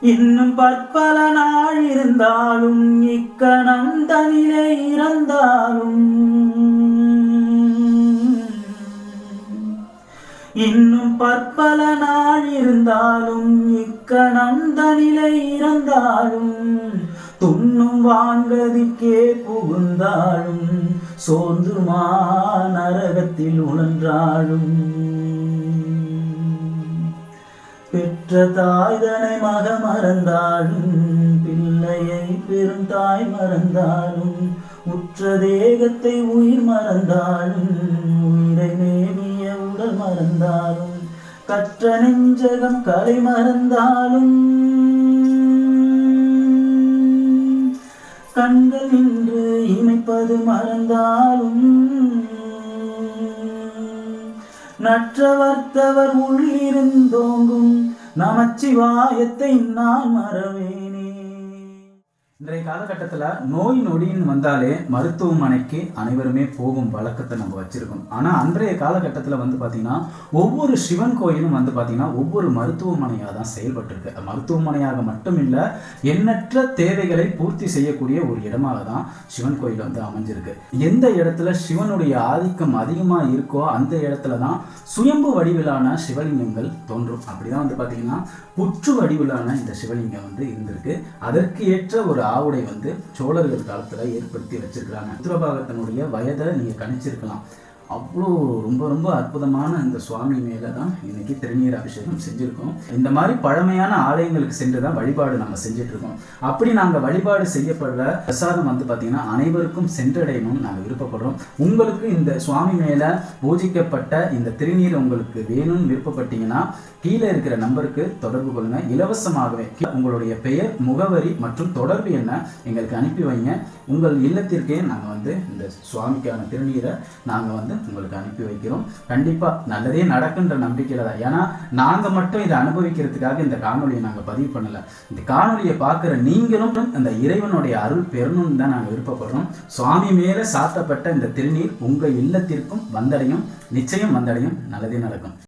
இன்னும் பற்பல நாள் இருந்தாலும் இக்கணம் தனிலே இறந்தாலும். இன்னும் பற்பல நாள் இருந்தாலும் இக்கணம் தனிலை இறந்தாலும். துண்ணும் வாங்கதிக்கே புகுந்தாலும் சோர்ந்துமா நரகத்தில் உழன்றாலும். பெற்ற தாய்தனை மக மறந்தாலும் பிள்ளையை பெருந்தாய் மறந்தாலும் உற்ற தேகத்தை உயிர் மறந்தாலும் உயிரை மேவிய உடல் மறந்தாலும் கற்ற நெஞ்சகம் கலை மறந்தாலும் கண்கள் நின்று இமைப்பது மறந்தாலும் நற்றவர்த்தவர் உள்ளிருந்தோங்கும் நமச்சிவாயத்தை நான் மறவேனே. இன்றைய காலகட்டத்தில் நோய் நொடின்னு வந்தாலே மருத்துவமனைக்கு அனைவருமே போகும் வழக்கத்தை நம்ம வச்சுருக்கோம். ஆனால் அன்றைய காலகட்டத்தில் வந்து பார்த்தீங்கன்னா ஒவ்வொரு சிவன் கோயிலும் வந்து பார்த்தீங்கன்னா ஒவ்வொரு மருத்துவமனையாக தான் செயல்பட்டுருக்கு. மருத்துவமனையாக மட்டும் இல்லை எண்ணற்ற தேவைகளை பூர்த்தி செய்யக்கூடிய ஒரு இடமாக தான் சிவன் கோயில் வந்து அமைஞ்சிருக்கு. எந்த இடத்துல சிவனுடைய ஆதிக்கம் அதிகமாக இருக்கோ அந்த இடத்துல தான் சுயம்பு வடிவிலான சிவலிங்கங்கள் தோன்றும். அப்படிதான் வந்து பார்த்தீங்கன்னா புற்று வடிவிலான இந்த சிவலிங்கம் வந்து இருந்திருக்கு. அதற்கு ஏற்ற ஒரு ஆவுடை வந்து சோழர்கள் காலத்தில் ஏற்படுத்தி வச்சிருக்கிறாங்க. உத்திரபாகத்தினுடைய வயதை நீங்கள் கணிச்சிருக்கலாம். அவ்வளோ ரொம்ப ரொம்ப அற்புதமான இந்த சுவாமி மேலே தான் இன்னைக்கு திருநீர் அபிஷேகம் செஞ்சுருக்கோம். இந்த மாதிரி பழமையான ஆலயங்களுக்கு சென்று தான் வழிபாடு நம்ம செஞ்சுட்டு இருக்கோம் அப்படி நாங்கள் வழிபாடு செய்யப்படுற பிரசாதம் வந்து பார்த்திங்கன்னா அனைவருக்கும் சென்றடையணும்னு நாங்கள் விருப்பப்படுறோம். உங்களுக்கு இந்த சுவாமி மேலே பூஜிக்கப்பட்ட இந்த திருநீர் உங்களுக்கு வேணும்னு விருப்பப்பட்டீங்கன்னா கீழே இருக்கிற நம்பருக்கு தொடர்பு கொள்ளுங்க. இலவசமாகவே உங்களுடைய பெயர் முகவரி மற்றும் தொடர்பு என்ன எங்களுக்கு அனுப்பி வைங்க. உங்கள் இல்லத்திற்கே நாங்கள் வந்து இந்த சுவாமிக்கான திருநீரை நாங்கள் வந்து உங்களுக்கு அனுப்பி வைக்கிறோம். கண்டிப்பாக நல்லதே நடக்குன்ற நம்பிக்கையில் தான். ஏன்னா நாங்கள் மட்டும் இதை அனுபவிக்கிறதுக்காக இந்த காணொலியை நாங்கள் பதிவு பண்ணலை. இந்த காணொலியை பார்க்குற நீங்களும் அந்த இறைவனுடைய அருள் பெறணும்னு தான் நாங்கள் விருப்பப்படுறோம். சுவாமி மேலே சாத்தப்பட்ட இந்த திருநீர் உங்கள் இல்லத்திற்கும் வந்தடையும் நிச்சயம் வந்தடையும். நல்லதே நடக்கும்.